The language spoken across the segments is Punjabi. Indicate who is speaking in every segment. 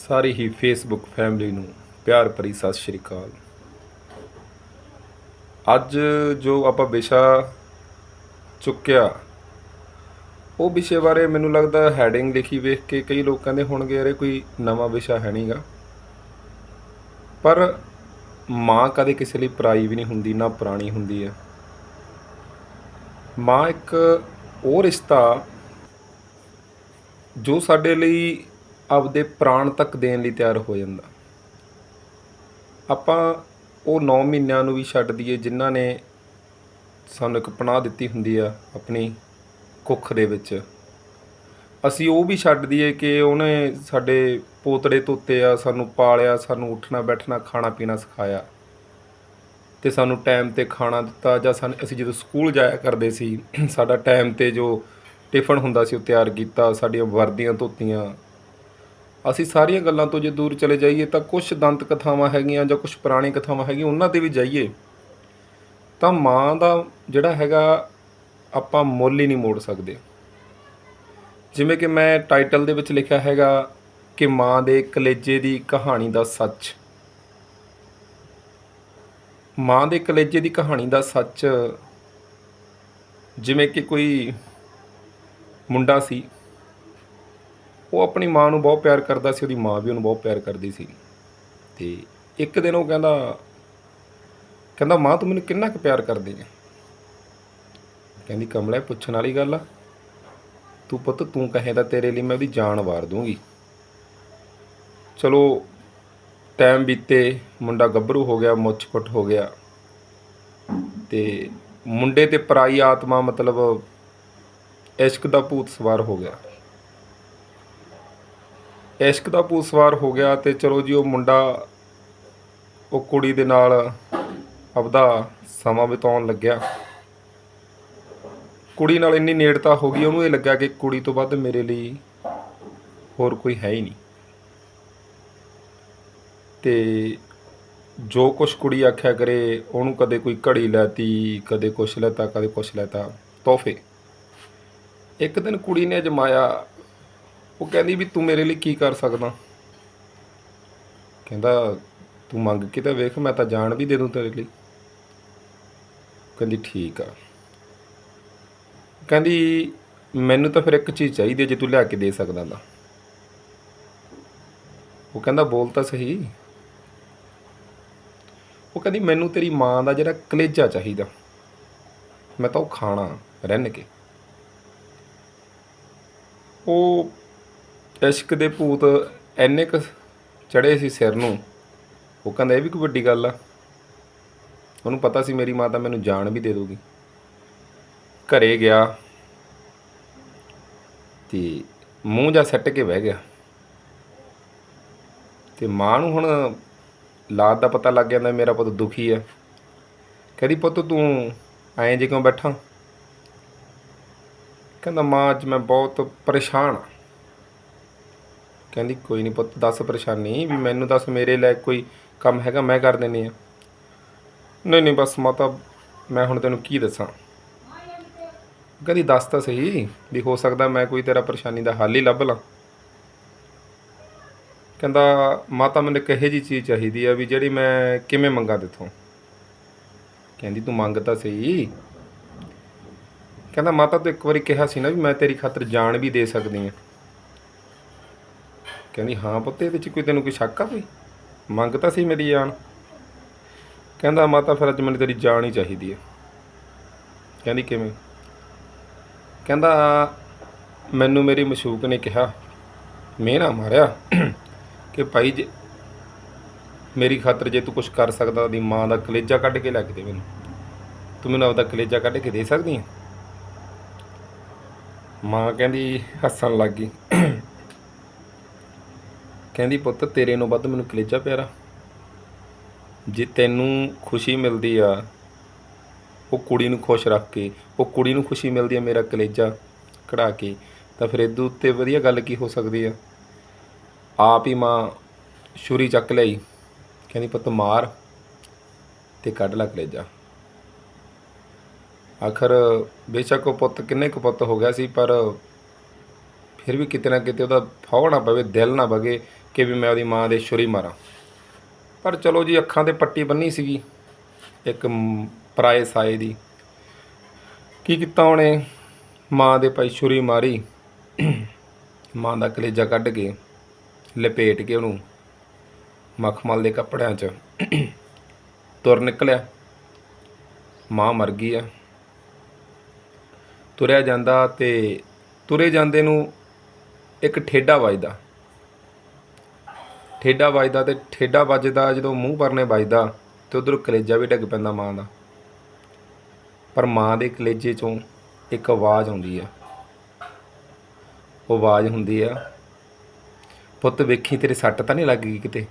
Speaker 1: ਸਾਰੀ ਹੀ ਫੇਸਬੁੱਕ ਫੈਮਿਲੀ ਨੂੰ ਪਿਆਰ ਭਰੀ ਸਤਿ ਸ਼੍ਰੀ ਅਕਾਲ। ਅੱਜ ਜੋ ਆਪਾਂ ਵਿਸ਼ਾ ਚੁੱਕਿਆ, ਉਹ ਵਿਸ਼ੇ ਬਾਰੇ ਮੈਨੂੰ ਲੱਗਦਾ ਹੈਡਿੰਗ ਲਿਖੀ ਵੇਖ ਕੇ ਕਈ ਲੋਕ ਕਹਿੰਦੇ ਹੋਣਗੇ ਯਾਰ ਇਹ ਕੋਈ ਨਵਾਂ ਵਿਸ਼ਾ ਹੈ ਨਹੀਂਗਾ ਪਰ ਮਾਂ ਕਦੇ ਕਿਸੇ ਲਈ ਪਰਾਈ ਵੀ ਨਹੀਂ ਹੁੰਦੀ, ਨਾ ਪੁਰਾਣੀ ਹੁੰਦੀ ਹੈ। ਮਾਂ ਇੱਕ ਉਹ ਰਿਸ਼ਤਾ ਜੋ ਸਾਡੇ ਲਈ ਆਪਦੇ ਪ੍ਰਾਣ ਤੱਕ ਦੇਣ ਲਈ ਤਿਆਰ ਹੋ ਜਾਂਦਾ। ਆਪਾਂ ਉਹ 9 ਮਹੀਨਿਆਂ ਨੂੰ ਵੀ ਛੱਡ ਦਈਏ, ਜਿਨ੍ਹਾਂ ਨੇ ਸਾਨੂੰ ਇੱਕ ਪਨਾਹ ਦਿੱਤੀ ਹੁੰਦੀ ਆ ਆਪਣੀ ਕੁੱਖ ਦੇ ਵਿੱਚ। ਅਸੀਂ ਉਹ ਵੀ ਛੱਡ ਦਈਏ ਕਿ ਉਹਨੇ ਸਾਡੇ ਪੋਤੜੇ ਤੋਤੇ ਆ, ਸਾਨੂੰ ਪਾਲਿਆ, ਸਾਨੂੰ ਉੱਠਣਾ, ਬੈਠਣਾ, ਖਾਣਾ, ਪੀਣਾ ਸਿਖਾਇਆ। ਤੇ ਸਾਨੂੰ ਟਾਈਮ ਤੇ ਖਾਣਾ ਦਿੱਤਾ, ਜਾਂ ਸਾਨੂੰ, ਅਸੀਂ ਜਦੋਂ ਸਕੂਲ ਜਾਇਆ ਕਰਦੇ ਸੀ, ਸਾਡਾ ਟਾਈਮ ਤੇ ਜੋ ਟਿਫਨ ਹੁੰਦਾ ਸੀ, ਉਹ ਤਿਆਰ ਕੀਤਾ, ਸਾਡੀਆਂ ਵਰਦੀਆਂ ਧੋਤੀਆਂ ਅਸੀਂ ਸਾਰੀਆਂ ਗੱਲਾਂ ਤੋਂ ਜੇ ਦੂਰ ਚਲੇ ਜਾਈਏ ਤਾਂ ਕੁਝ ਦੰਤ ਕਥਾਵਾਂ ਹੈਗੀਆਂ ਜਾਂ ਕੁਝ ਪੁਰਾਣੀ ਕਥਾਵਾਂ ਹੈਗੀਆਂ, ਉਹਨਾਂ ਤੇ ਵੀ ਜਾਈਏ, ਤਾਂ ਮਾਂ ਦਾ ਜਿਹੜਾ ਹੈਗਾ ਆਪਾਂ ਮੁੱਲ ਹੀ ਨਹੀਂ ਮੋੜ ਸਕਦੇ। ਜਿਵੇਂ ਕਿ ਮੈਂ ਟਾਈਟਲ ਦੇ ਵਿੱਚ ਲਿਖਿਆ ਹੈਗਾ ਕਿ ਮਾਂ ਦੇ ਕਲੇਜੇ ਦੀ ਕਹਾਣੀ ਦਾ ਸੱਚ। ਮਾਂ ਦੇ ਕਲੇਜੇ ਦੀ ਕਹਾਣੀ ਦਾ ਸੱਚ ਜਿਵੇਂ ਕਿ ਕੋਈ ਮੁੰਡਾ ਸੀ ਉਹ ਆਪਣੀ ਮਾਂ ਨੂੰ ਬਹੁਤ ਪਿਆਰ ਕਰਦਾ ਸੀ, ਉਹਦੀ ਮਾਂ ਵੀ ਉਹਨੂੰ ਬਹੁਤ ਪਿਆਰ ਕਰਦੀ ਸੀ। ਤੇ ਇੱਕ ਦਿਨ ਉਹ ਕਹਿੰਦਾ ਕਹਿੰਦਾ, ਮਾਂ, ਤੂੰ ਮੈਨੂੰ ਕਿੰਨਾ ਕੁ ਪਿਆਰ ਕਰਦੀ ਹੈ? ਕਹਿੰਦੀ, ਕਮਲਾ, ਇਹ ਪੁੱਛਣ ਵਾਲੀ ਗੱਲ ਆ। ਤੂੰ ਪੁੱਤ, ਤੂੰ ਕਹੇ ਤਾਂ ਤੇਰੇ ਲਈ ਮੈਂ ਉਹਦੀ ਜਾਨ ਵਾਰ ਦੂੰਗੀ। ਚਲੋ ਟਾਈਮ ਬੀਤੇ, ਮੁੰਡਾ ਗੱਭਰੂ ਹੋ ਗਿਆ ਮੁੱਛ ਪੁੱਟ ਹੋ ਗਿਆ। ਤੇ ਮੁੰਡੇ ਤੇ ਪਰਾਈ ਆਤਮਾ ਮਤਲਬ ਇਸ਼ਕ ਦਾ ਭੂਤ ਸਵਾਰ ਹੋ ਗਿਆ। ਇਸ਼ਕ ਦਾ ਭੂਤ ਸਵਾਰ ਹੋ ਗਿਆ ਤੇ ਚਲੋ ਜੀ, ਉਹ ਮੁੰਡਾ, ਉਹ ਕੁੜੀ ਦੇ ਨਾਲ ਆਪਦਾ ਸਮਾਂ ਬਿਤਾਉਣ ਲੱਗਿਆ। ਕੁੜੀ ਨਾਲ ਇੰਨੀ ਨੇੜਤਾ ਹੋ ਗਈ, ਉਹਨੂੰ ਇਹ ਲੱਗਾ ਕਿ ਕੁੜੀ ਤੋਂ ਵੱਧ ਮੇਰੇ ਲਈ ਹੋਰ ਕੋਈ ਹੈ ਹੀ ਨਹੀਂ। ਤੇ ਜੋ ਕੁਛ ਕੁੜੀ ਆਖਿਆ ਕਰੇ, ਉਹਨੂੰ ਕਦੇ ਕੋਈ ਘੜੀ ਲੈਤੀ, ਕਦੇ ਕੁਛ ਲੈਤਾ, ਕਦੇ ਕੁਛ ਲੈਤਾ, ਤੋਹਫੇ। ਇੱਕ ਦਿਨ ਕੁੜੀ ਨੇ ਜਮਾਇਆ ਉਹ ਕਹਿੰਦੀ ਵੀ ਤੂੰ ਮੇਰੇ ਲਈ ਕੀ ਕਰ ਸਕਦਾ? ਕਹਿੰਦਾ, ਤੂੰ ਮੰਗ ਕੇ ਤਾਂ ਵੇਖ, ਮੈਂ ਤਾਂ ਜਾਨ ਵੀ ਦੇ ਦੂੰ ਤੇਰੇ ਲਈ। ਕਹਿੰਦੀ, ਠੀਕ ਆ। ਕਹਿੰਦੀ, ਮੈਨੂੰ ਤਾਂ ਫਿਰ ਇੱਕ ਚੀਜ਼ ਚਾਹੀਦੀ ਹੈ ਜੇ ਤੂੰ ਲਿਆ ਕੇ ਦੇ ਸਕਦਾ ਤਾਂ। ਉਹ ਕਹਿੰਦਾ, ਬੋਲ ਤਾਂ ਸਹੀ। ਉਹ ਕਹਿੰਦੀ, ਮੈਨੂੰ ਤੇਰੀ ਮਾਂ ਦਾ ਜਿਹੜਾ ਕਲੇਜਾ ਚਾਹੀਦਾ, ਮੈਂ ਤਾਂ ਉਹ ਖਾਣਾ, ਰਹਿਣ ਕੇ। ਉਹ ਇਸ਼ਕ ਦੇ ਭੂਤ ਐਨੇ ਕ ਚੜੇ ਸੀ ਸਿਰ ਨੂੰ। ਉਹ ਕਹਿੰਦਾ, ਇਹ ਵੀ ਕੋਈ ਵੱਡੀ ਗੱਲ ਆ। ਉਹਨੂੰ ਪਤਾ ਸੀ ਮੇਰੀ ਮਾਂ ਤਾਂ ਮੈਨੂੰ ਜਾਨ ਵੀ ਦੇ ਦੂਗੀ ਘਰੇ ਗਿਆ ਤੇ ਮੂੰਹ ਜਾ ਸੱਟ ਕੇ ਬਹਿ ਗਿਆ। ਤੇ ਮਾਂ ਨੂੰ ਹੁਣ ਲਾਤ ਦਾ ਪਤਾ ਲੱਗ ਜਾਂਦਾ ਮੇਰਾ ਪੁੱਤ ਦੁਖੀ ਹੈ ਕਹਿੰਦੀ, ਪੁੱਤ ਤੂੰ ਐਂ ਜੇ ਕਿਉਂ ਬੈਠਾ? ਕਹਿੰਦਾ, ਮਾਂ, ਅੱਜ ਮੈਂ ਬਹੁਤ ਪਰੇਸ਼ਾਨ ਹਾਂ ਕਹਿੰਦੀ, ਕੋਈ ਨਹੀਂ ਪੁੱਤ, ਦੱਸ ਪਰੇਸ਼ਾਨੀ, ਵੀ ਮੈਨੂੰ ਦੱਸ ਮੇਰੇ ਲਈ ਕੋਈ ਕੰਮ ਹੈਗਾ, ਮੈਂ ਕਰ ਦਿੰਨੀ ਆ। ਨਹੀਂ ਨਹੀਂ ਬਸ ਮਾਤਾ, ਮੈਂ ਹੁਣ ਤੈਨੂੰ ਕੀ ਦੱਸਾਂ? ਕਹਿੰਦੀ, ਦੱਸ ਤਾਂ ਸਹੀ, ਵੀ ਹੋ ਸਕਦਾ ਮੈਂ ਕੋਈ ਤੇਰਾ ਪਰੇਸ਼ਾਨੀ ਦਾ ਹੱਲ ਹੀ ਲੱਭ ਲਾਂ। ਕਹਿੰਦਾ, ਮਾਤਾ, ਮੈਨੂੰ ਕਹੇ ਜੀ ਚੀਜ਼ ਚਾਹੀਦੀ ਆ ਵੀ ਜਿਹੜੀ ਮੈਂ ਕਿਵੇਂ ਮੰਗਾ ਦਿੱਥੋਂ ਕਹਿੰਦੀ, ਤੂੰ ਮੰਗ ਤਾਂ ਸਹੀ। ਕਹਿੰਦਾ, ਮਾਤਾ, ਤੂੰ ਇੱਕ ਵਾਰੀ ਕਿਹਾ ਸੀ ਨਾ ਵੀ ਮੈਂ ਤੇਰੀ ਖਾਤਰ ਜਾਨ ਵੀ ਦੇ ਸਕਦੀ ਆ। ਕਹਿੰਦੀ ਹਾਂ ਪੁੱਤ, ਇਹਦੇ 'ਚ ਕੋਈ ਤੈਨੂੰ ਕੋਈ ਸ਼ੱਕ ਆ ਕੋਈ ਮੰਗ ਤਾਂ ਸੀ ਮੇਰੀ ਜਾਨ। ਕਹਿੰਦਾ, ਮਾਤਾ, ਫਿਰ ਅੱਜ ਮੈਨੂੰ ਤੇਰੀ ਜਾਨ ਹੀ ਚਾਹੀਦੀ ਹੈ ਕਹਿੰਦੀ, ਕਿਵੇਂ? ਕਹਿੰਦਾ, ਮੈਨੂੰ ਮੇਰੀ ਮਸ਼ੂਕ ਨੇ ਕਿਹਾ ਮੇਰਾ ਮਾਰਿਆ ਕਿ ਭਾਈ ਜੇ ਮੇਰੀ ਖਾਤਰ ਜੇ ਤੂੰ ਕੁਝ ਕਰ ਸਕਦਾ, ਉਹਦੀ ਮਾਂ ਦਾ ਕਲੇਜਾ ਕੱਢ ਕੇ ਲੈ ਕੇ ਦੇ ਮੈਨੂੰ। ਤੂੰ ਮੈਨੂੰ ਆਪਦਾ ਕਲੇਜਾ ਕੱਢ ਕੇ ਦੇ ਸਕਦੀ ਹੈ ਮਾਂ ਕਹਿੰਦੀ, ਹੱਸਣ ਲੱਗ ਗਈ। ਕਹਿੰਦੀ, ਪੁੱਤ, ਤੇਰੇ ਨੂੰ ਵੱਧ ਮੈਨੂੰ ਕਲੇਜਾ ਪਿਆਰਾ। ਜੇ ਤੈਨੂੰ ਖੁਸ਼ੀ ਮਿਲਦੀ ਆ, ਉਹ ਕੁੜੀ ਨੂੰ ਖੁਸ਼ ਰੱਖ ਕੇ, ਉਹ ਕੁੜੀ ਨੂੰ ਖੁਸ਼ੀ ਮਿਲਦੀ ਆ ਮੇਰਾ ਕਲੇਜਾ ਕਢਾ ਕੇ, ਤਾਂ ਫਿਰ ਇਹਦੇ ਉੱਤੇ ਵਧੀਆ ਗੱਲ ਕੀ ਹੋ ਸਕਦੀ ਆ? ਆਪ ਹੀ ਮਾਂ ਛੁਰੀ ਚੱਕ ਲਈ। ਕਹਿੰਦੀ, ਪੁੱਤ, ਮਾਰ ਤੇ ਕੱਢ ਲੈ ਕਲੇਜਾ। ਆਖਰ ਬੇਸ਼ੱਕ ਉਹ ਪੁੱਤ ਕਿੰਨੇ ਕੁ ਪੁੱਤ ਹੋ ਗਿਆ ਸੀ, ਪਰ ਫਿਰ ਵੀ ਕਿਤੇ ਨਾ ਕਿਤੇ ਉਹਦਾ ਫਾਹ ਨਾ ਪਵੇ, ਦਿਲ ਨਾ ਵਗੇ। ਕਿ ਵੀ ਮੈਂ ਉਹਦੀ ਮਾਂ ਦੇ ਛੁਰੀ ਮਾਰਾਂ। ਪਰ ਚਲੋ ਜੀ, ਅੱਖਾਂ ਤੇ ਪੱਟੀ ਬੰਨੀ ਸੀਗੀ, ਇੱਕ ਮ- ਪਰਾਏ ਸਾਏ ਦੀ। ਕੀ ਕੀਤਾ ਉਹਨੇ? ਮਾਂ ਦੇ ਭਾਈ ਛੁਰੀ ਮਾਰੀ। ਮਾਂ ਦਾ ਕਲੇਜਾ ਕੱਢ ਕੇ ਲਪੇਟ ਕੇ ਉਹਨੂੰ ਮਖਮਲ ਦੇ ਕੱਪੜਿਆਂ 'ਚ ਤੁਰ ਨਿਕਲਿਆ। ਮਾਂ ਮਰ ਗਈ ਆ। ਤੁਰਿਆ ਜਾਂਦਾ ਤੇ ਤੁਰੇ ਜਾਂਦੇ ਨੂੰ ਇੱਕ ਠੇਡਾ ਵੱਜਦਾ। ਠੇਡਾ ਵੱਜਦਾ ਤੇ ਠੇਡਾ ਵੱਜਦਾ, ਜਦੋਂ ਮੂੰਹ ਪਰਨੇ ਵੱਜਦਾ ਤੇ ਉਧਰ ਕਲੇਜਾ ਵੀ ਡਿੱਗ ਪੈਂਦਾ ਮਾਂ ਦਾ। ਪਰ ਮਾਂ ਦੇ ਕਲੇਜੇ ਚੋਂ ਇੱਕ ਆਵਾਜ਼ ਆਉਂਦੀ ਆ। ਉਹ ਆਵਾਜ਼ ਹੁੰਦੀ ਆ, ਪੁੱਤ ਵੇਖੀ, ਤੇਰੇ ਸੱਟ ਤਾਂ ਨਹੀਂ ਲੱਗ ਗਈ ਕਿਤੇ?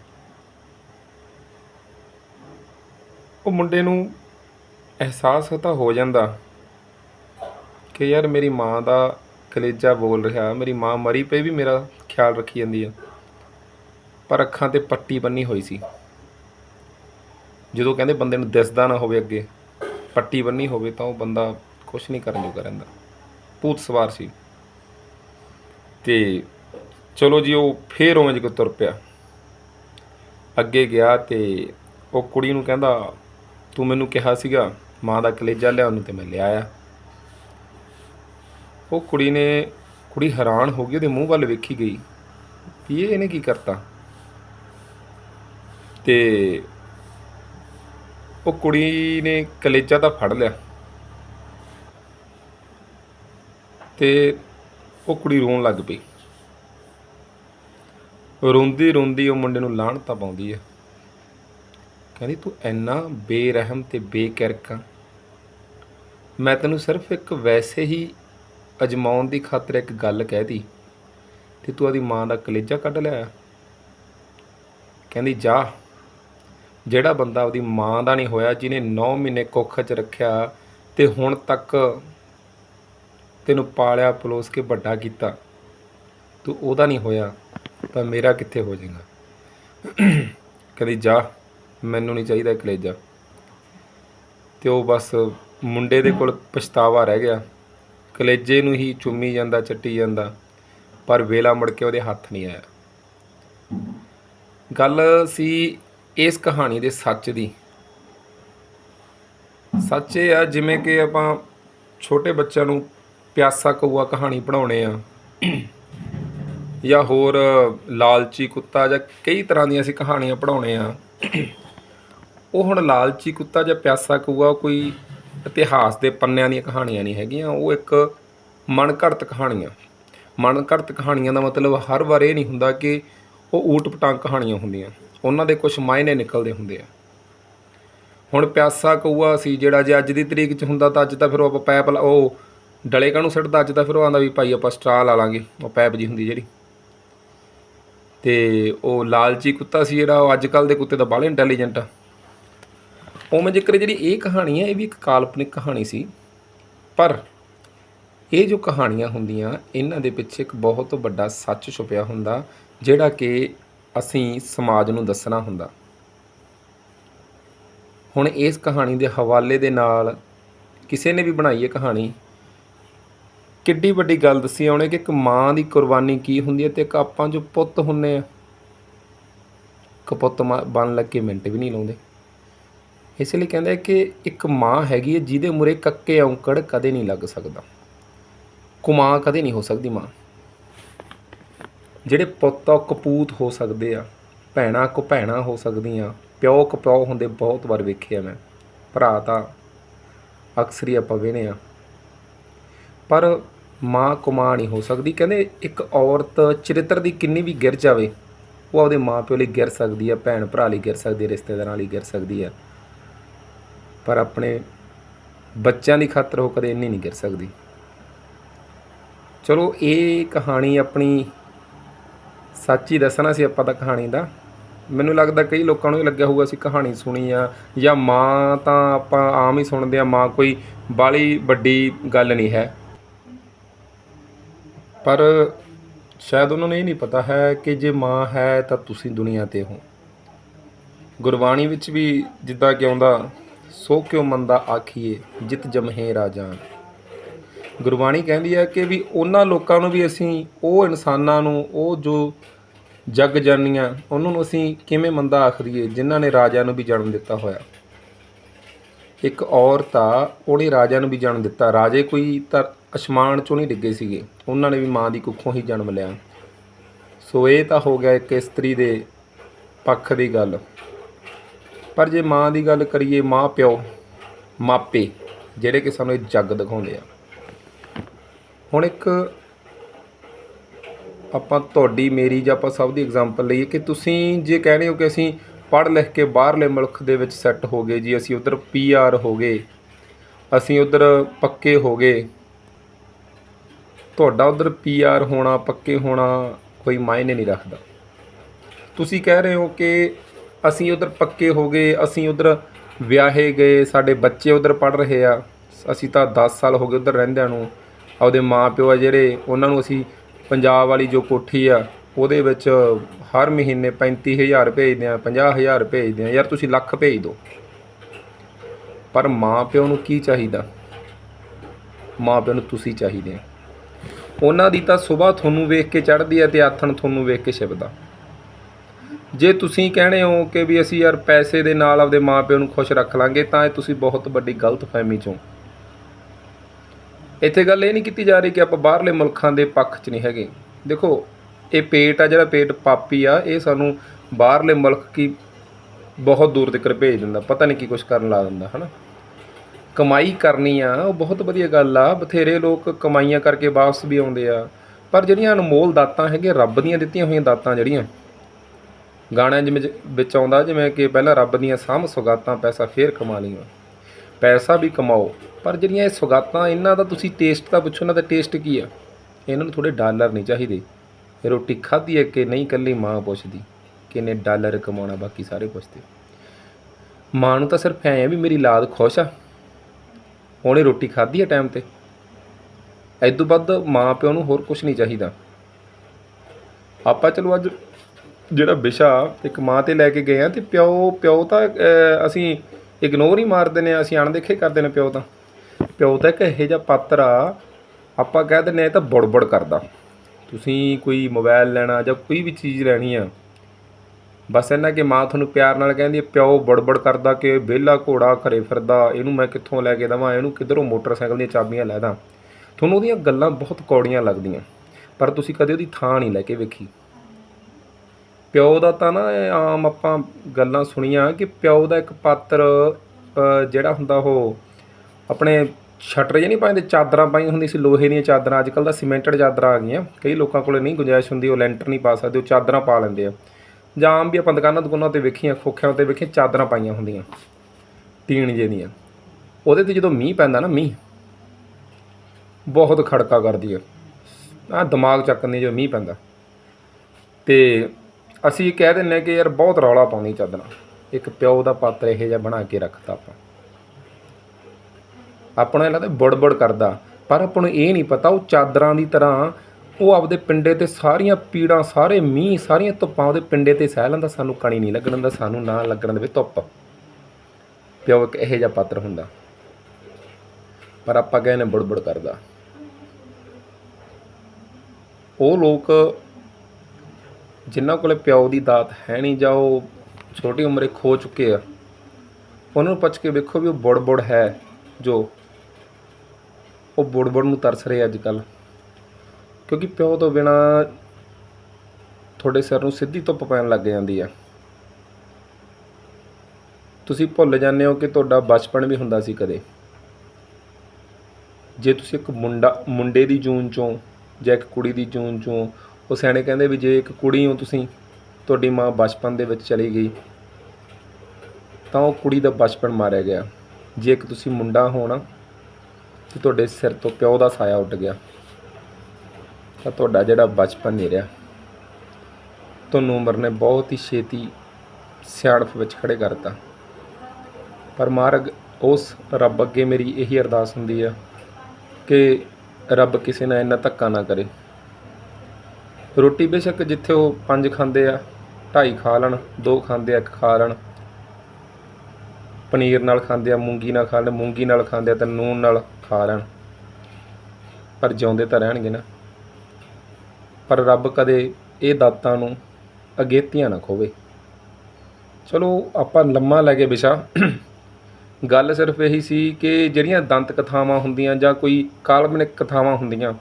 Speaker 1: ਉਹ ਮੁੰਡੇ ਨੂੰ ਅਹਿਸਾਸ ਤਾਂ ਹੋ ਜਾਂਦਾ ਕਿ ਯਾਰ ਮੇਰੀ ਮਾਂ ਦਾ ਕਲੇਜਾ ਬੋਲ ਰਿਹਾ, ਮੇਰੀ ਮਾਂ ਮਰੀ ਪਈ ਵੀ ਮੇਰਾ ਖਿਆਲ ਰੱਖੀ ਜਾਂਦੀ ਆ। ਪਰ ਅੱਖਾਂ ਤੇ ਪੱਟੀ ਬੰਨੀ ਹੋਈ ਸੀ। ਜਦੋਂ ਕਹਿੰਦੇ ਬੰਦੇ ਨੂੰ ਦਿਸਦਾ ਨਾ ਹੋਵੇ ਅੱਗੇ, ਪੱਟੀ ਬੰਨੀ ਹੋਵੇ ਤਾਂ ਉਹ ਬੰਦਾ ਕੁਝ ਨਹੀਂ ਕਰਨ ਜੋਗਾ ਰਹਿੰਦਾ। ਭੂਤ ਸਵਾਰ ਸੀ। ਤੇ ਚਲੋ ਜੀ, ਉਹ ਫੇਰ ਉਵੇਂ ਜਿਹਾ ਤੁਰ ਪਿਆ। ਅੱਗੇ ਗਿਆ ਤੇ ਉਹ ਕੁੜੀ ਨੂੰ ਕਹਿੰਦਾ, ਤੂੰ ਮੈਨੂੰ ਕਿਹਾ ਸੀਗਾ, ਮਾਂ ਦਾ ਕਲੇਜਾ ਲਿਆ ਉਹਨੂੰ ਤੇ ਮੈਂ ਲਿਆਇਆ ਉਹ ਕੁੜੀ ਨੇ, ਕੁੜੀ ਹੈਰਾਨ ਹੋ ਗਈ, ਉਹਦੇ ਮੂੰਹ ਵੱਲ ਵੇਖੀ ਗਈ ਵੀ ਇਹ ਇਹਨੇ ਕੀ ਕਰਤਾ। ਤੇ ਉਹ ਕੁੜੀ ਨੇ ਕਲੇਜਾ ਤਾਂ ਫੜ ਲਿਆ। ਤੇ ਉਹ ਕੁੜੀ ਰੋਣ ਲੱਗ ਪਈ। ਰੋਂਦੀ ਰੋਂਦੀ ਉਹ ਮੁੰਡੇ ਨੂੰ ਲਾਹਣਤਾਂ ਪਾਉਂਦੀ ਹੈ ਕਹਿੰਦੀ, ਤੂੰ ਇੰਨਾ ਬੇਰਹਿਮ ਤੇ ਬੇਕਿਰਕ ਆਂ। ਮੈਂ ਤੈਨੂੰ ਸਿਰਫ ਇੱਕ ਵੈਸੇ ਹੀ ਅਜਮਾਉਣ ਦੀ ਖਾਤਰ ਇੱਕ ਗੱਲ ਕਹਿਤੀ ਤੇ ਤੂੰ ਆਦੀ ਮਾਂ ਦਾ ਕਲੇਜਾ ਕੱਢ ਲਿਆ ਕਹਿੰਦੀ, ਜਾ। ਜਿਹੜਾ ਬੰਦਾ ਉਹਦੀ ਮਾਂ ਦਾ ਨਹੀਂ ਹੋਇਆ, ਜਿਹਨੇ 9 ਮਹੀਨੇ ਕੁੱਖ 'ਚ ਰੱਖਿਆ ਤੇ ਹੁਣ ਤੱਕ ਤੈਨੂੰ ਪਾਲਿਆ, ਪਲੋਸ ਕੇ ਵੱਡਾ ਕੀਤਾ, ਤੂੰ ਉਹਦਾ ਨਹੀਂ ਹੋਇਆ, ਤਾਂ ਮੇਰਾ ਕਿੱਥੇ ਹੋ ਜਾਏਗਾ? ਕਹਿੰਦੀ ਜਾ, ਮੈਨੂੰ ਨਹੀਂ ਚਾਹੀਦਾ ਕਲੇਜਾ। ਤੇ ਉਹ ਬਸ ਮੁੰਡੇ ਦੇ ਕੋਲ ਪਛਤਾਵਾ ਰਹਿ ਗਿਆ। ਕਲੇਜੇ ਨੂੰ ਹੀ ਚੁੰਮੀ ਜਾਂਦਾ, ਚੱਟੀ ਜਾਂਦਾ, ਪਰ ਵੇਲਾ ਮੁੜ ਕੇ ਉਹਦੇ ਹੱਥ ਨਹੀਂ ਆਇਆ। ਗੱਲ ਸੀ ਇਸ ਕਹਾਣੀ ਦੇ ਸੱਚ ਦੀ। ਸੱਚ ਇਹ ਆ, ਜਿਵੇਂ ਕਿ ਆਪਾਂ ਛੋਟੇ ਬੱਚਿਆਂ ਨੂੰ ਪਿਆਸਾ ਕਊਆ ਕਹਾਣੀ ਪੜਾਉਣੇ ਆ। ਜਾਂ ਹੋਰ ਲਾਲਚੀ ਕੁੱਤਾ ਜਾਂ ਕਈ ਤਰ੍ਹਾਂ ਦੀਆਂ ਅਸੀਂ ਕਹਾਣੀਆਂ ਪੜਾਉਣੇ ਆ। ਉਹ ਹੁਣ ਲਾਲਚੀ ਕੁੱਤਾ ਜਾਂ ਪਿਆਸਾ ਕਊਆ ਕੋਈ ਇਤਿਹਾਸ ਦੇ ਪੰਨਿਆਂ ਦੀਆਂ ਕਹਾਣੀਆਂ ਨਹੀਂ ਹੈਗੀਆਂ, ਉਹ ਇੱਕ ਮਨਘੜਤ ਕਹਾਣੀਆਂ। ਮਨਘੜਤ ਕਹਾਣੀਆਂ ਦਾ ਮਤਲਬ ਹਰ ਵਾਰ ਇਹ ਨਹੀਂ ਹੁੰਦਾ ਕਿ ਉਹ ਊਟ ਪਟਾਂਗ ਕਹਾਣੀਆਂ ਹੁੰਦੀਆਂ। ਉਹਨਾਂ ਦੇ ਕੁਝ ਮਾਇਨੇ ਨਿਕਲਦੇ ਹੁੰਦੇ ਆ। ਹੁਣ ਪਿਆਸਾ ਕਊਆ ਸੀ ਜਿਹੜਾ ਜੇ ਅੱਜ ਦੀ ਤਰੀਕ 'ਚ ਹੁੰਦਾ ਤਾਂ ਅੱਜ ਤਾਂ ਫਿਰ ਉਹ ਆਪਾਂ ਪੈਪ ਲਾ- ਉਹ ਡਲੇ ਕਾਹਨੂੰ ਸਿੱਟਦਾ? ਅੱਜ ਤਾਂ ਫਿਰ ਉਹ ਆਂਦਾ ਵੀ ਭਾਈ ਆਪਾਂ ਸਟਰਾ ਲਾ ਲਾਂਗੇ, ਉਹ ਪੈਪ ਜੀ ਹੁੰਦੀ ਜਿਹੜੀ। ਤੇ ਉਹ ਲਾਲਚੀ ਕੁੱਤਾ ਸੀ ਜਿਹੜਾ, ਉਹ ਅੱਜ ਕੱਲ ਦੇ ਕੁੱਤੇ ਤਾਂ ਬਾਹਲੇ ਇੰਟੈਲੀਜੈਂਟ ਆ। ਉਵੇਂ ਜ਼ਿਕਰ ਜਿਹੜੀ ਇਹ ਕਹਾਣੀ ਹੈ ਇਹ ਵੀ ਇੱਕ ਕਾਲਪਨਿਕ ਕਹਾਣੀ ਸੀ। ਪਰ ਇਹ ਜੋ ਕਹਾਣੀਆਂ ਹੁੰਦੀਆਂ, ਇਹਨਾਂ ਦੇ ਪਿੱਛੇ ਇੱਕ ਬਹੁਤ ਵੱਡਾ ਸੱਚ ਛੁਪਿਆ ਹੁੰਦਾ, ਜਿਹੜਾ ਕਿ ਅਸੀਂ ਸਮਾਜ ਨੂੰ ਦੱਸਣਾ ਹੁੰਦਾ। ਹੁਣ ਇਸ ਕਹਾਣੀ ਦੇ ਹਵਾਲੇ ਦੇ ਨਾਲ ਕਿਸੇ ਨੇ ਵੀ ਬਣਾਈ ਹੈ ਕਹਾਣੀ, ਕਿੱਡੀ ਵੱਡੀ ਗੱਲ ਦੱਸੀ ਆ ਉਹਨੇ ਕਿ ਇੱਕ ਮਾਂ ਦੀ ਕੁਰਬਾਨੀ ਕੀ ਹੁੰਦੀ ਹੈ ਤੇ ਇੱਕ ਆਪਾਂ ਜੋ ਪੁੱਤ ਹੁੰਨੇ ਆ ਕਪੁੱਤ ਬਣ ਲੱਗੇ ਮਿੰਟ ਵੀ ਨਹੀਂ ਲਾਉਂਦੇ। ਇਸ ਲਈ ਕਹਿੰਦੇ ਕਿ ਇੱਕ ਮਾਂ ਹੈਗੀ ਹੈ ਜਿਹਦੇ ਮੁਰੇ ਕੱਕੇ ਔਂਕੜ ਕਦੇ ਨਹੀਂ ਲੱਗ ਸਕਦਾ। ਕੁਮਾਂ ਕਦੇ ਨਹੀਂ ਹੋ ਸਕਦੀ ਮਾਂ। ਜਿਹੜੇ ਪੁੱਤ ਆ, ਉਹ ਕਪੂਤ ਹੋ ਸਕਦੇ ਆ, ਭੈਣਾਂ ਕੋ ਭੈਣਾਂ ਹੋ ਸਕਦੀਆਂ, ਪਿਓ ਕੋ ਪਿਓ ਹੁੰਦੇ ਬਹੁਤ ਵਾਰ ਵੇਖਿਆ ਮੈਂ, ਭਰਾ ਤਾਂ ਅਕਸਰ ਹੀ ਆਪਾਂ ਵੇਨੇ ਆ ਪਰ ਮਾਂ ਕੁਮਾਂ ਨਹੀਂ ਹੋ ਸਕਦੀ, ਕਹਿੰਦੇ ਇੱਕ ਔਰਤ ਚਰਿੱਤਰ ਦੀ ਕਿੰਨੀ ਵੀ ਗਿਰ ਜਾਵੇ, ਉਹ ਆਪਦੇ ਮਾਂ ਪਿਓ ਲਈ ਗਿਰ ਸਕਦੀ ਹੈ ਭੈਣ ਭਰਾ ਲਈ ਗਿਰ ਸਕਦੀ ਹੈ ਰਿਸ਼ਤੇਦਾਰਾਂ ਲਈ ਗਿਰ ਸਕਦੀ ਹੈ ਪਰ ਆਪਣੇ ਬੱਚਿਆਂ ਦੀ ਖਾਤਰ ਉਹ ਕਦੇ ਇੰਨੀ ਨਹੀਂ ਗਿਰ ਸਕਦੀ। ਚਲੋ, ਇਹ ਕਹਾਣੀ ਆਪਣੀ ਸੱਚ ਹੀ ਦੱਸਣਾ ਸੀ ਆਪਾਂ ਤਾਂ ਕਹਾਣੀ ਦਾ। ਮੈਨੂੰ ਲੱਗਦਾ ਕਈ ਲੋਕਾਂ ਨੂੰ ਵੀ ਲੱਗਿਆ ਹੋਊਗਾ ਅਸੀਂ ਕਹਾਣੀ ਸੁਣੀ ਆ, ਜਾਂ ਮਾਂ ਤਾਂ ਆਪਾਂ ਆਮ ਹੀ ਸੁਣਦੇ ਆ, ਮਾਂ ਕੋਈ ਬਾਲੀ ਵੱਡੀ ਗੱਲ ਨਹੀਂ ਹੈ। ਪਰ ਸ਼ਾਇਦ ਉਹਨਾਂ ਨੂੰ ਇਹ ਨਹੀਂ ਪਤਾ ਹੈ ਕਿ ਜੇ ਮਾਂ ਹੈ ਤਾਂ ਤੁਸੀਂ ਦੁਨੀਆ ਤੇ ਹੋ। ਗੁਰਬਾਣੀ ਵਿੱਚ ਵੀ ਜਿੱਦਾਂ ਕਿ ਆਉਂਦਾ, ਸੋ ਕਿਉ ਮੰਦਾ ਆਖੀਏ, ਜਿਤ ਜਮਹੇ ਰਾਜਾਨ। ਗੁਰਬਾਣੀ ਕਹਿੰਦੀ ਹੈ ਕਿ ਵੀ ਉਹਨਾਂ ਲੋਕਾਂ ਨੂੰ ਵੀ ਅਸੀਂ, ਉਹ ਇਨਸਾਨਾਂ ਨੂੰ, ਉਹ ਜੋ ਜਗ ਜਾਨੀਆਂ ਉਹਨਾਂ ਨੂੰ ਅਸੀਂ ਕਿਵੇਂ ਮੰਦਾ ਆਖ ਜਿਨ੍ਹਾਂ ਨੇ ਰਾਜਾ ਨੂੰ ਵੀ ਜਨਮ ਦਿੱਤਾ ਹੋਇਆ। ਇੱਕ ਔਰਤ ਆ, ਉਹਨੇ ਰਾਜਾ ਨੂੰ ਵੀ ਜਨਮ ਦਿੱਤਾ। ਰਾਜੇ ਕੋਈ ਤਾਂ ਅਸਮਾਨ ਚੋਂ ਨਹੀਂ ਡਿੱਗੇ ਸੀਗੇ। ਉਹਨਾਂ ਨੇ ਵੀ ਮਾਂ ਦੀ ਕੁੱਖੋਂ ਹੀ ਜਨਮ ਲਿਆ। ਸੋ ਇਹ ਤਾਂ ਹੋ ਗਿਆ ਇੱਕ ਇਸਤਰੀ ਦੇ ਪੱਖ ਦੀ ਗੱਲ। ਪਰ ਜੇ ਮਾਂ ਦੀ ਗੱਲ ਕਰੀਏ ਮਾਂ ਪਿਓ ਮਾਪੇ, ਜਿਹੜੇ ਕਿ ਸਾਨੂੰ ਇਹ ਜੱਗ ਦਿਖਾਉਂਦੇ ਆ। ਹੁਣ ਇੱਕ ਆਪਾਂ ਤੁਹਾਡੀ, ਮੇਰੀ ਜਾਂ ਆਪਾਂ ਸਭ ਦੀ ਐਗਜ਼ਾਮਪਲ ਲਈਏ ਕਿ ਤੁਸੀਂ ਜੇ ਕਹਿੰਦੇ ਹੋ ਕਿ ਅਸੀਂ ਪੜ੍ਹ ਲਿਖ ਕੇ ਬਾਹਰਲੇ ਮੁਲਕ ਦੇ ਵਿੱਚ ਸੈੱਟ ਹੋ ਗਏ ਜੀ, ਅਸੀਂ ਉਧਰ ਪੀਆਰ ਹੋ ਗਏ, ਅਸੀਂ ਉਧਰ ਪੱਕੇ ਹੋ ਗਏ, ਤੁਹਾਡਾ ਉਧਰ ਪੀਆਰ ਹੋਣਾ, ਪੱਕੇ ਹੋਣਾ ਕੋਈ ਮਾਇਨੇ ਨਹੀਂ ਰੱਖਦਾ। ਤੁਸੀਂ ਕਹਿ ਰਹੇ ਹੋ ਕਿ ਅਸੀਂ ਉਧਰ ਪੱਕੇ ਹੋ ਗਏ, ਅਸੀਂ ਉਧਰ ਵਿਆਹੇ ਗਏ, ਸਾਡੇ ਬੱਚੇ ਉਧਰ ਪੜ ਰਹੇ ਆ, ਅਸੀਂ ਤਾਂ 10 ਸਾਲ ਹੋ ਗਏ ਉਧਰ ਰਹਿੰਦਿਆਂ ਨੂੰ ਆਪਦੇ ਮਾਪਿਓ ਆ ਜਿਹੜੇ, ਉਹਨਾਂ ਨੂੰ ਅਸੀਂ ਪੰਜਾਬ ਵਾਲੀ ਜੋ ਕੋਠੀ ਆ, ਉਹਦੇ ਵਿੱਚ ਹਰ ਮਹੀਨੇ 35000 ਭੇਜਦੇ ਆ 50000 ਭੇਜਦੇ ਆ। ਯਾਰ ਤੁਸੀਂ ਲੱਖ ਭੇਜ ਦਿਓ ਪਰ ਮਾਪਿਓ ਨੂੰ ਕੀ ਚਾਹੀਦਾ? ਮਾਪਿਓ ਨੂੰ ਤੁਸੀਂ ਚਾਹੀਦੇ ਆ। ਉਹਨਾਂ ਦੀ ਤਾਂ ਸਵੇਰ ਤੁਹਾਨੂੰ ਵੇਖ ਕੇ ਚੜ੍ਹਦੀ ਹੈ ਤੇ ਆਥਣ ਤੁਹਾਨੂੰ ਵੇਖ ਕੇ ਛਿਪਦਾ। ਜੇ ਤੁਸੀਂ ਕਹਿੰਦੇ ਹੋ ਕਿ ਵੀ ਅਸੀਂ ਯਾਰ ਪੈਸੇ ਦੇ ਨਾਲ ਆਪਦੇ ਮਾਪਿਓ ਨੂੰ ਖੁਸ਼ ਰੱਖ ਲਾਂਗੇ, ਤਾਂ ਇਹ ਤੁਸੀਂ ਬਹੁਤ ਵੱਡੀ ਗਲਤਫਹਿਮੀ ਚੋਂ ਇੱਥੇ ਗੱਲ ਇਹ ਨਹੀਂ ਕੀਤੀ ਜਾ ਰਹੀ ਕਿ ਆਪਾਂ ਬਾਹਰਲੇ ਮੁਲਕਾਂ ਦੇ ਪੱਖ 'ਚ ਨਹੀਂ ਹੈਗੇ। ਦੇਖੋ, ਇਹ ਪੇਟ ਆ ਜਿਹੜਾ ਪੇਟ ਪਾਪੀ ਆ, ਇਹ ਸਾਨੂੰ ਬਾਹਰਲੇ ਮੁਲਕ ਕੀ ਬਹੁਤ ਦੂਰ ਤੱਕ ਭੇਜ ਦਿੰਦਾ, ਪਤਾ ਨਹੀਂ ਕੀ ਕੁਝ ਕਰਨ ਲਾ ਦਿੰਦਾ, ਹਨਾ? ਕਮਾਈ ਕਰਨੀ ਆ, ਉਹ ਬਹੁਤ ਵਧੀਆ ਗੱਲ ਆ, ਬਥੇਰੇ ਲੋਕ ਕਮਾਈਆਂ ਕਰਕੇ ਵਾਪਸ ਵੀ ਆਉਂਦੇ ਆ, ਪਰ ਜਿਹੜੀਆਂ ਅਨਮੋਲ ਦਾਤਾਂ ਹੈਗੀਆਂ, ਰੱਬ ਦੀਆਂ ਦਿੱਤੀਆਂ ਹੋਈਆਂ ਦਾਤਾਂ ਜਿਹੜੀਆਂ, ਗਾਣਿਆਂ ਜਿਵੇਂ ਵਿੱਚ ਆਉਂਦਾ, ਜਿਵੇਂ ਕਿ ਪਹਿਲਾਂ ਰੱਬ ਦੀਆਂ ਸਾਂਭ ਸੁਗਾਤਾਂ ਪੈਸਾ ਫੇਰ ਕਮਾ ਲਈਆਂ। ਪੈਸਾ ਵੀ ਕਮਾਓ, ਪਰ ਜਿਹੜੀਆਂ ਇਹ ਸੁਗਾਤਾਂ, ਇਹਨਾਂ ਦਾ ਤੁਸੀਂ ਟੇਸਟ ਤਾਂ ਪੁੱਛੋ, ਇਹਨਾਂ ਦਾ ਟੇਸਟ ਕੀ ਆ? ਇਹਨਾਂ ਨੂੰ ਥੋੜੇ ਡਾਲਰ ਨਹੀਂ ਚਾਹੀਦੇ। ਇਹ ਰੋਟੀ ਖਾਧੀ ਹੈ ਕਿ ਨਹੀਂ ਕੱਲੀ ਮਾਂ ਪੁੱਛਦੀ ਕਿੰਨੇ ਡਾਲਰ ਕਮਾਉਣਾ, ਬਾਕੀ ਸਾਰੇ ਪੁੱਛਦੇ। ਮਾਂ ਨੂੰ ਤਾਂ ਸਿਰਫ ਐਂ ਵੀ ਮੇਰੀ ਲਾਦ ਖੁਸ਼ ਆ। ਉਹਨੇ ਰੋਟੀ ਖਾਧੀ ਹੈ ਟਾਈਮ ਤੇ। ਐਦੋਂ ਵੱਧ ਮਾਂ ਪਿਓ ਨੂੰ ਹੋਰ ਕੁਝ ਨਹੀਂ ਚਾਹੀਦਾ। ਆਪਾਂ ਚਲੋ ਅੱਜ ਜਿਹੜਾ ਵਿਸ਼ਾ, ਇੱਕ ਮਾਂ ਤੇ ਲੈ ਕੇ ਗਏ ਆ, ਤੇ ਪਿਓ ਪਿਓ ਤਾਂ ਅਸੀਂ ਇਗਨੋਰ ਹੀ ਮਾਰਦੇ ਦਿੰਦੇ ਅਸੀਂ ਅਣਦੇਖੇ ਕਰਦੇ ਨੇ ਪਿਓ ਤਾਂ। ਪਿਓ ਤਾਂ ਇੱਕ ਇਹੋ ਜਿਹਾ ਪਾਤਰ ਆ ਆਪਾਂ ਕਹਿ ਦਿੰਦੇ ਆ ਇਹ ਤਾਂ ਬੜਬੜ ਕਰਦਾ। ਤੁਸੀਂ ਕੋਈ ਮੋਬਾਈਲ ਲੈਣਾ ਜਾਂ ਕੋਈ ਵੀ ਚੀਜ਼ ਲੈਣੀ ਆ ਬਸ ਇਹਨਾਂ ਕਿ ਮਾਂ ਤੁਹਾਨੂੰ ਪਿਆਰ ਨਾਲ ਕਹਿੰਦੀ ਹੈ, ਪਿਓ ਬੜਬੜ ਕਰਦਾ ਕਿ ਵਿਹਲਾ ਘੋੜਾ ਘਰੇ ਫਿਰਦਾ ਇਹਨੂੰ ਮੈਂ ਕਿੱਥੋਂ ਲੈ ਕੇ ਦਵਾਂ ਇਹਨੂੰ ਕਿੱਧਰੋਂ ਮੋਟਰਸਾਈਕਲ ਦੀਆਂ ਚਾਬੀਆਂ ਲੈ ਦਾਂ? ਤੁਹਾਨੂੰ ਉਹਦੀਆਂ ਗੱਲਾਂ ਬਹੁਤ ਕੌੜੀਆਂ ਲੱਗਦੀਆਂ ਪਰ ਤੁਸੀਂ ਕਦੇ ਉਹਦੀ ਥਾਂ ਨਹੀਂ ਲੈ ਕੇ ਵੇਖੀ। ਪਿਓ ਦਾ ਤਾਂ ਨਾ ਇਹ ਆਮ ਆਪਾਂ ਗੱਲਾਂ ਸੁਣੀਆਂ ਕਿ ਪਿਓ ਦਾ ਇੱਕ ਪਾਤਰ ਜਿਹੜਾ ਹੁੰਦਾ ਉਹ ਆਪਣੇ ਸ਼ਟਰ ਜਿਹੇ ਨਹੀਂ ਪਾਉਂਦੇ, ਚਾਦਰਾਂ ਪਾਈਆਂ ਹੁੰਦੀ ਸੀ, ਲੋਹੇ ਦੀਆਂ ਚਾਦਰਾਂ ਅੱਜ ਕੱਲ ਤਾਂ ਸੀਮੈਂਟਡ ਚਾਦਰਾਂ ਆ ਗਈਆਂ। ਕਈ ਲੋਕਾਂ ਕੋਲੇ ਨਹੀਂ ਗੁੰਜਾਇਸ਼ ਹੁੰਦੀ, ਉਹ ਲੈਂਟਰ ਨਹੀਂ ਪਾ ਸਕਦੇ, ਉਹ ਚਾਦਰਾਂ ਪਾ ਲੈਂਦੇ ਆ। ਜਾਂ ਆਮ ਵੀ ਆਪਾਂ ਦੁਕਾਨਾਂ ਦੁਕਾਨਾਂ ਤੇ ਵੇਖੀਆਂ, ਖੋਖਿਆਂ ਤੇ ਵੇਖੀਆਂ, ਚਾਦਰਾਂ ਪਾਈਆਂ ਹੁੰਦੀਆਂ, ਤੀਣ ਜੇ ਦੀਆਂ। ਉਹਦੇ ਤੇ ਜਦੋਂ ਮੀਂਹ ਪੈਂਦਾ ਨਾ, ਮੀਂਹ ਬਹੁਤ ਖੜਕਾ ਕਰਦੀ ਆ। ਆ ਦਿਮਾਗ ਚੱਕਣ ਦੀ ਜੋ ਮੀਂਹ ਪੈਂਦਾ। ਤੇ ਅਸੀਂ ਕਹਿ ਦਿੰਨੇ ਆ ਕਿ ਯਾਰ ਬਹੁਤ ਰੌਲਾ ਪਾਉਂਦੀ ਚਾਦਰਾਂ ਇੱਕ ਪਿਓ ਦਾ ਪਾਤਰ ਇਹੋ ਜਿਹਾ ਬਣਾ ਕੇ ਰੱਖਤਾ ਆਪਾਂ। ਆਪਣਾ ਇਹ ਲੱਗਦਾ ਬੜਬੜ ਕਰਦਾ। ਪਰ ਆਪਾਂ ਨੂੰ ਇਹ ਨਹੀਂ ਪਤਾ, ਉਹ ਚਾਦਰਾਂ ਦੀ ਤਰ੍ਹਾਂ ਉਹ ਆਪਦੇ ਪਿੰਡੇ ਤੇ ਸਾਰੀਆਂ ਪੀੜਾਂ, ਸਾਰੇ ਮੀਂਹ, ਸਾਰੀਆਂ ਧੁੱਪਾਂ ਉਹਦੇ ਪਿੰਡੇ ਤੇ ਸਹਿ ਲੈਂਦਾ, ਸਾਨੂੰ ਕਣੀ ਨਹੀਂ ਲੱਗਣ ਦਾ ਸਾਨੂੰ ਨਾ ਲੱਗਣ ਦੇਵੇ ਧੁੱਪ। ਪਿਓ ਇੱਕ ਇਹੋ ਜਿਹਾ ਪਾਤਰ ਹੁੰਦਾ। ਪਰ ਆਪਾਂ ਕਹਿੰਦੇ ਬੜਬੜ ਕਰਦਾ। ਉਹ ਲੋਕ ਜਿਨ੍ਹਾਂ ਕੋਲੇ ਪਿਓ ਦੀ ਦਾਤ ਹੈ ਨਹੀਂ ਜਾਂ ਉਹ ਛੋਟੀ ਉਮਰੇ ਖੋ ਚੁੱਕੇ ਆ, ਉਹਨਾਂ ਨੂੰ ਪੁੱਛ ਕੇ ਵੇਖੋ ਵੀ ਉਹ ਬੁੜ-ਬੁੜ ਹੈ ਜੋ ਉਹ ਬੁੜ-ਬੁੜ ਨੂੰ ਤਰਸ ਰਹੇ ਅੱਜ ਕੱਲ ਕਿਉਂਕਿ ਪਿਓ ਤੋਂ ਬਿਨਾ ਤੁਹਾਡੇ ਸਿਰ ਨੂੰ ਸਿੱਧੀ ਧੁੱਪ ਪੈਣ ਲੱਗ ਜਾਂਦੀ ਆ। ਤੁਸੀਂ ਭੁੱਲ ਜਾਂਦੇ ਹੋ ਕਿ ਤੁਹਾਡਾ ਬਚਪਨ ਵੀ ਹੁੰਦਾ ਸੀ ਕਦੇ। ਜੇ ਤੁਸੀਂ ਇੱਕ ਮੁੰਡਾ, ਮੁੰਡੇ ਦੀ ਜੂਨ ਚੋਂ ਜਾਂ ਇੱਕ ਕੁੜੀ ਦੀ ਜੂਨ ਚੋਂ ਉਹ ਸਿਆਣੇ ਕਹਿੰਦੇ ਵੀ ਜੇ ਇੱਕ ਕੁੜੀ ਹੋ ਤੁਸੀਂ, ਤੁਹਾਡੀ ਮਾਂ ਬਚਪਨ ਦੇ ਵਿੱਚ ਚਲੀ ਗਈ, ਤਾਂ ਉਹ ਕੁੜੀ ਦਾ ਬਚਪਨ ਮਾਰਿਆ ਗਿਆ। ਜੇ ਇੱਕ ਤੁਸੀਂ ਮੁੰਡਾ ਹੋਣਾ ਤੇ ਤੁਹਾਡੇ ਸਿਰ ਤੋਂ ਪਿਓ ਦਾ ਸਾਇਆ ਉੱਡ ਗਿਆ, ਤਾਂ ਤੁਹਾਡਾ ਜਿਹੜਾ ਬਚਪਨ ਨਹੀਂ ਰਿਹਾ। ਤੁਹਾਨੂੰ ਉਮਰ ਨੇ ਬਹੁਤ ਹੀ ਛੇਤੀ ਸਿਆਣਪ ਵਿੱਚ ਖੜੇ ਕਰਤਾ ਪਰ ਮਾਰਗ ਉਸ ਰੱਬ ਅੱਗੇ ਮੇਰੀ ਇਹੀ ਅਰਦਾਸ ਹੁੰਦੀ ਆ ਕਿ ਰੱਬ ਕਿਸੇ ਨਾਲ ਇੰਨਾ ਧੱਕਾ ਨਾ ਕਰੇ। ਰੋਟੀ ਬੇਸ਼ੱਕ ਜਿੱਥੇ ਉਹ ਪੰਜ ਖਾਂਦੇ ਆ, ਢਾਈ ਖਾ ਲੈਣ, ਦੋ ਖਾਂਦੇ ਆ, ਇੱਕ ਖਾ ਲੈਣ। ਪਨੀਰ ਨਾਲ ਖਾਂਦੇ ਆ, ਮੂੰਗੀ ਨਾਲ ਖਾ ਲੈਣ, ਮੂੰਗੀ ਨਾਲ ਖਾਂਦੇ ਆ ਤੇ ਨੂਨ ਨਾਲ ਖਾ ਲੈਣ। ਪਰ ਜਿਉਂਦੇ ਤਾਂ ਰਹਿਣਗੇ ਨਾ। ਪਰ ਰੱਬ ਕਦੇ ਇਹ ਦਾਤਾਂ ਨੂੰ ਅਗੇਤੀਆਂ ਨਾ ਖੋਵੇ। ਚਲੋ, ਆਪਾਂ ਲੰਮਾ ਲੈ ਕੇ ਵਿਸ਼ਾ ਗੱਲ ਸਿਰਫ ਇਹੀ ਸੀ ਕਿ ਜਿਹੜੀਆਂ ਦੰਤ ਕਥਾਵਾਂ ਹੁੰਦੀਆਂ ਜਾਂ ਕੋਈ ਕਾਲਪਨਿਕ ਕਥਾਵਾਂ ਹੁੰਦੀਆਂ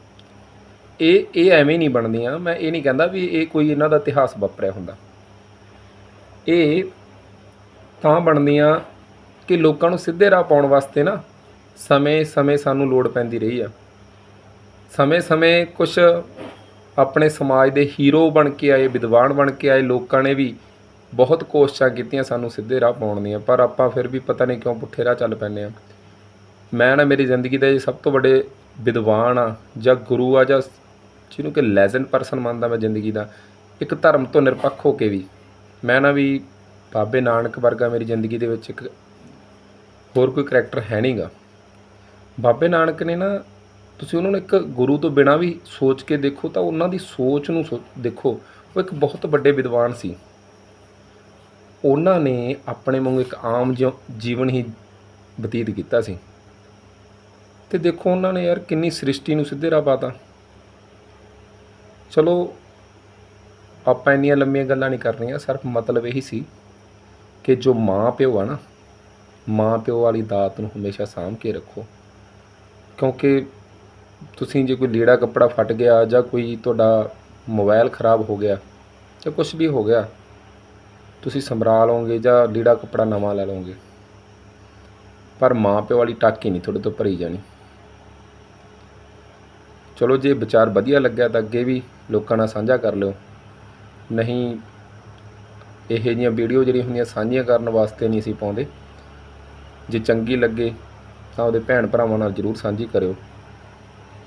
Speaker 1: ਇਹ ਇਹ ਐਵੇਂ ਨਹੀਂ ਬਣਦੀਆਂ। ਮੈਂ ਇਹ ਨਹੀਂ ਕਹਿੰਦਾ ਵੀ ਇਹ ਕੋਈ ਇਹਨਾਂ ਦਾ ਇਤਿਹਾਸ ਵਾਪਰਿਆ ਹੁੰਦਾ। ਇਹ ਤਾਂ ਬਣਦੀਆਂ ਕਿ ਲੋਕਾਂ ਨੂੰ ਸਿੱਧੇ ਰਾਹ ਪਾਉਣ ਵਾਸਤੇ ਨਾ ਸਮੇਂ ਸਮੇਂ ਸਾਨੂੰ ਲੋੜ ਪੈਂਦੀ ਰਹੀ ਆ। ਸਮੇਂ ਸਮੇਂ ਕੁਝ ਆਪਣੇ ਸਮਾਜ ਦੇ ਹੀਰੋ ਬਣ ਕੇ ਆਏ, ਵਿਦਵਾਨ ਬਣ ਕੇ ਆਏ, ਲੋਕਾਂ ਨੇ ਵੀ ਬਹੁਤ ਕੋਸ਼ਿਸ਼ਾਂ ਕੀਤੀਆਂ ਸਾਨੂੰ ਸਿੱਧੇ ਰਾਹ ਪਾਉਣ ਦੀਆਂ। ਪਰ ਆਪਾਂ ਫਿਰ ਵੀ ਪਤਾ ਨਹੀਂ ਕਿਉਂ ਪੁੱਠੇ ਰਾਹ ਚੱਲ ਪੈਂਦੇ ਆ ਮੈਂ ਨਾ ਮੇਰੀ ਜ਼ਿੰਦਗੀ ਦੇ ਸਭ ਤੋਂ ਵੱਡੇ ਵਿਦਵਾਨ ਆ ਜਾਂ ਗੁਰੂ ਆ ਜਾਂ ਜਿਹਨੂੰ ਕਿ ਲੈਜੈਂਡ ਪਰਸਨ ਮੰਨਦਾ ਮੈਂ ਜ਼ਿੰਦਗੀ ਦਾ, ਇੱਕ ਧਰਮ ਤੋਂ ਨਿਰਪੱਖ ਹੋ ਕੇ ਵੀ, ਮੈਂ ਨਾ ਵੀ ਬਾਬੇ ਨਾਨਕ ਵਰਗਾ ਮੇਰੀ ਜ਼ਿੰਦਗੀ ਦੇ ਵਿੱਚ ਇੱਕ ਹੋਰ ਕੋਈ ਕਰੈਕਟਰ ਹੈ ਨਹੀਂਗਾ ਬਾਬੇ ਨਾਨਕ ਨੇ ਨਾ, ਤੁਸੀਂ ਉਹਨਾਂ ਨੂੰ ਇੱਕ ਗੁਰੂ ਤੋਂ ਬਿਨਾ ਵੀ ਸੋਚ ਕੇ ਦੇਖੋ ਤਾਂ ਉਹਨਾਂ ਦੀ ਸੋਚ ਨੂੰ ਸੋ- ਦੇਖੋ, ਉਹ ਇੱਕ ਬਹੁਤ ਵੱਡੇ ਵਿਦਵਾਨ ਸੀ। ਉਹਨਾਂ ਨੇ ਆਪਣੇ ਵਾਂਗੂ ਇੱਕ ਆਮ ਜਿਉ- ਜੀਵਨ ਹੀ ਬਤੀਤ ਕੀਤਾ ਸੀ। ਤੇ ਦੇਖੋ ਉਹਨਾਂ ਨੇ ਯਾਰ ਕਿੰਨੀ ਸ੍ਰਿਸ਼ਟੀ ਨੂੰ ਸਿੱਧੇ ਰਾਹ ਪਾਤਾ। ਚਲੋ, ਆਪਾਂ ਇੰਨੀਆਂ ਲੰਮੀਆਂ ਗੱਲਾਂ ਨਹੀਂ ਕਰਨੀਆਂ, ਸਿਰਫ ਮਤਲਬ ਇਹੀ ਸੀ ਕਿ ਜੋ ਮਾਂ ਪਿਓ ਆ ਨਾ, ਮਾਂ ਪਿਓ ਵਾਲੀ ਦਾਤ ਨੂੰ ਹਮੇਸ਼ਾ ਸਾਂਭ ਕੇ ਰੱਖੋ। ਕਿਉਂਕਿ ਤੁਸੀਂ ਜੇ ਕੋਈ ਲੀੜਾ ਕੱਪੜਾ ਫਟ ਗਿਆ ਜਾਂ ਕੋਈ ਤੁਹਾਡਾ ਮੋਬਾਈਲ ਖਰਾਬ ਹੋ ਗਿਆ ਜਾਂ ਕੁਝ ਵੀ ਹੋ ਗਿਆ, ਤੁਸੀਂ ਸੰਭਰਾ ਲਓਗੇ ਜਾਂ ਲੀੜਾ ਕੱਪੜਾ ਨਵਾਂ ਲੈ ਲਓਗੇ, ਪਰ ਮਾਂ ਪਿਓ ਵਾਲੀ ਟਾਕੀ ਨਹੀਂ ਤੁਹਾਡੇ ਤੋਂ ਭਰੀ ਜਾਣੀ। ਚਲੋ, ਜੇ ਵਿਚਾਰ ਵਧੀਆ ਲੱਗਿਆ ਤਾਂ ਅੱਗੇ ਵੀ ਲੋਕਾਂ ਨਾਲ ਸਾਂਝਾ ਕਰ ਲਿਓ। ਨਹੀਂ, ਇਹੋ ਜਿਹੀਆਂ ਵੀਡੀਓ ਜਿਹੜੀਆਂ ਹੁੰਦੀਆਂ ਸਾਂਝੀਆਂ ਕਰਨ ਵਾਸਤੇ ਨਹੀਂ ਅਸੀਂ ਪਾਉਂਦੇ। ਜੇ ਚੰਗੀ ਲੱਗੇ ਤਾਂ ਉਹਦੇ ਭੈਣ ਭਰਾਵਾਂ ਨਾਲ ਜਰੂਰ ਸਾਂਝੀ ਕਰਿਓ।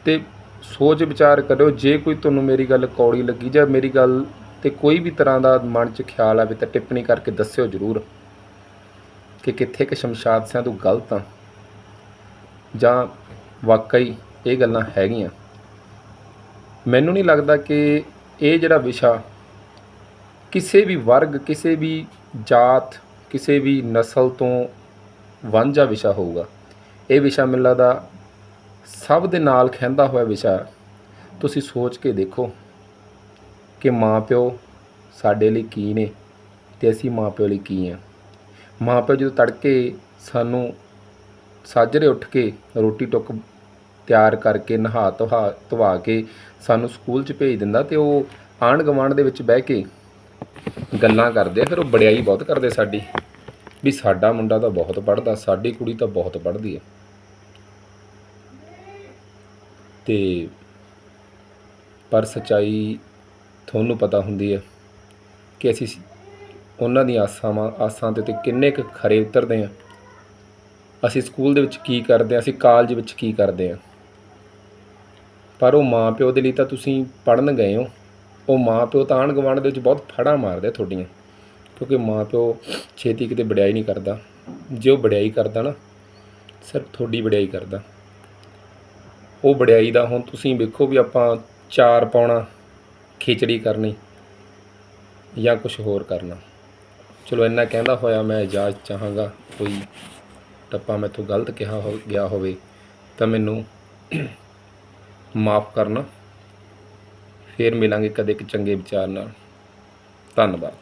Speaker 1: ਤੇ ਸੋਚ ਵਿਚਾਰ ਕਰਿਓ, ਜੇ ਕੋਈ ਤੁਹਾਨੂੰ ਮੇਰੀ ਗੱਲ ਕੌੜੀ ਲੱਗੀ ਜਾਂ ਮੇਰੀ ਗੱਲ ਤੇ ਕੋਈ ਵੀ ਤਰ੍ਹਾਂ ਦਾ ਮਨ 'ਚ ਖਿਆਲ ਆਵੇ ਤਾਂ ਟਿੱਪਣੀ ਕਰਕੇ ਦੱਸਿਓ ਜਰੂਰ ਕਿ ਕਿੱਥੇ ਕਿ ਸ਼ਮਸ਼ਾਦ ਸਿਆਂ ਤੋਂ ਗਲਤ ਆ। ਜਾਂ ਵਾਕਈ ਇਹ ਗੱਲਾਂ ਹੈਗੀਆਂ। ਮੈਨੂੰ ਨਹੀਂ ਲੱਗਦਾ ਕਿ ਇਹ ਜਿਹੜਾ ਵਿਸ਼ਾ ਕਿਸੇ ਵੀ ਵਰਗ, ਕਿਸੇ ਵੀ ਜਾਤ, ਕਿਸੇ ਵੀ ਨਸਲ ਤੋਂ ਵਾਂਝਾ ਵਿਸ਼ਾ ਹੋਊਗਾ। ਇਹ ਵਿਸ਼ਾ ਮੈਨੂੰ ਲੱਗਦਾ ਸਭ ਦੇ ਨਾਲ ਖਹਿੰਦਾ ਹੋਇਆ ਵਿਸ਼ਾ ਤੁਸੀਂ ਸੋਚ ਕੇ ਦੇਖੋ ਕਿ ਮਾਪਿਓ ਸਾਡੇ ਲਈ ਕੀ ਨੇ ਤੇ ਅਸੀਂ ਮਾਪਿਓ ਲਈ ਕੀ ਆ। ਮਾਪਿਓ ਜਦੋਂ ਤੜਕੇ ਸਾਨੂੰ ਸਾਜਰੇ ਉੱਠ ਕੇ ਰੋਟੀ ਟੁੱਕ ਤਿਆਰ ਕਰਕੇ ਨਹਾ ਧਵਾ ਧਵਾ ਕੇ ਸਾਨੂੰ ਸਕੂਲ 'ਚ ਭੇਜ ਦਿੰਦਾ ਤੇ ਉਹ ਆਂਢ ਗੁਆਂਢ ਦੇ ਵਿੱਚ ਬਹਿ ਕੇ ਗੱਲਾਂ ਕਰਦੇ ਆ, ਫਿਰ ਉਹ ਬੜਿਆਈ ਬਹੁਤ ਕਰਦੇ ਸਾਡੀ। ਵੀ ਸਾਡਾ ਮੁੰਡਾ ਤਾਂ ਬਹੁਤ ਪੜ੍ਹਦਾ, ਸਾਡੀ ਕੁੜੀ ਤਾਂ ਬਹੁਤ ਪੜ੍ਹਦੀ ਹੈ ਤੇ ਪਰ ਸਚਾਈ ਤੁਹਾਨੂੰ ਪਤਾ ਹੁੰਦੀ ਹੈ ਕਿ ਅਸੀਂ ਉਹਨਾਂ ਦੀਆਂ ਆਸਾਂ ਆਸਾਂ ਦੇ ਤੇ ਕਿੰਨੇ ਕੁ ਖਰੇ ਉਤਰਦੇ ਆ। ਅਸੀਂ ਸਕੂਲ ਦੇ ਵਿੱਚ ਕੀ ਕਰਦੇ ਆ, ਅਸੀਂ ਕਾਲਜ ਵਿੱਚ ਕੀ ਕਰਦੇ ਆ। ਪਰ ਉਹ ਮਾਂ ਪਿਓ ਦੇ ਲਈ ਤਾਂ ਤੁਸੀਂ ਪੜਨ ਗਏ ਹੋ। ਉਹ ਮਾਂ ਪਿਓ ਤਾਂ ਆਂਢ ਗੁਆਂਢ ਦੇ ਵਿੱਚ ਬਹੁਤ ਫੜਾ ਮਾਰਦੇ ਆ ਤੁਹਾਡੀਆਂ, ਕਿਉਂਕਿ ਮਾਂ ਪਿਓ ਛੇਤੀ ਕਿਤੇ ਵਡਿਆਈ ਨਹੀਂ ਕਰਦਾ। ਜੇ ਉਹ ਵਡਿਆਈ ਕਰਦਾ ਨਾ, ਸਿਰਫ ਤੁਹਾਡੀ ਵਡਿਆਈ ਕਰਦਾ। ਉਹ ਵਡਿਆਈ ਦਾ ਹੁਣ ਤੁਸੀਂ ਵੇਖੋ ਵੀ ਆਪਾਂ ਚਾਰ ਪਾਉਣਾ ਖਿਚੜੀ ਕਰਨੀ ਜਾਂ ਕੁਝ ਹੋਰ ਕਰਨਾ। ਚਲੋ ਇੰਨਾ ਕਹਿੰਦਾ ਹੋਇਆ, ਮੈਂ ਇਜਾਜ਼ਤ ਚਾਹਾਂਗਾ, ਕੋਈ ਟੱਪਾ ਮੈਥੋਂ ਗਲਤ ਕਿਹਾ ਹੋ, ਗਿਆ ਹੋਵੇ ਤਾਂ ਮੈਨੂੰ ਮਾਫ ਕਰਨਾ। ਫੇਰ ਮਿਲਾਂਗੇ ਕਦੇ ਇੱਕ ਚੰਗੇ ਵਿਚਾਰ ਨਾਲ। ਧੰਨਵਾਦ।